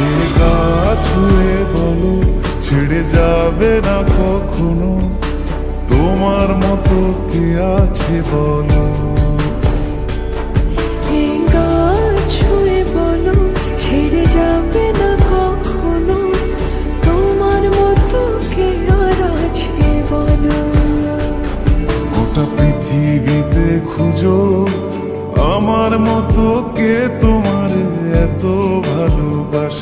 এ গা ছুঁয়ে বলো ছেড়ে যাবে না কখনো। তোমার মতো কে আছে বলো? ছুঁয়ে বলো ছেড়ে যাবে না কখনো। তোমার মতো কে আর আছে বলো? গোটা পৃথিবীতে খুঁজো আমার মতো কে তোমার এত ভালোবাসে?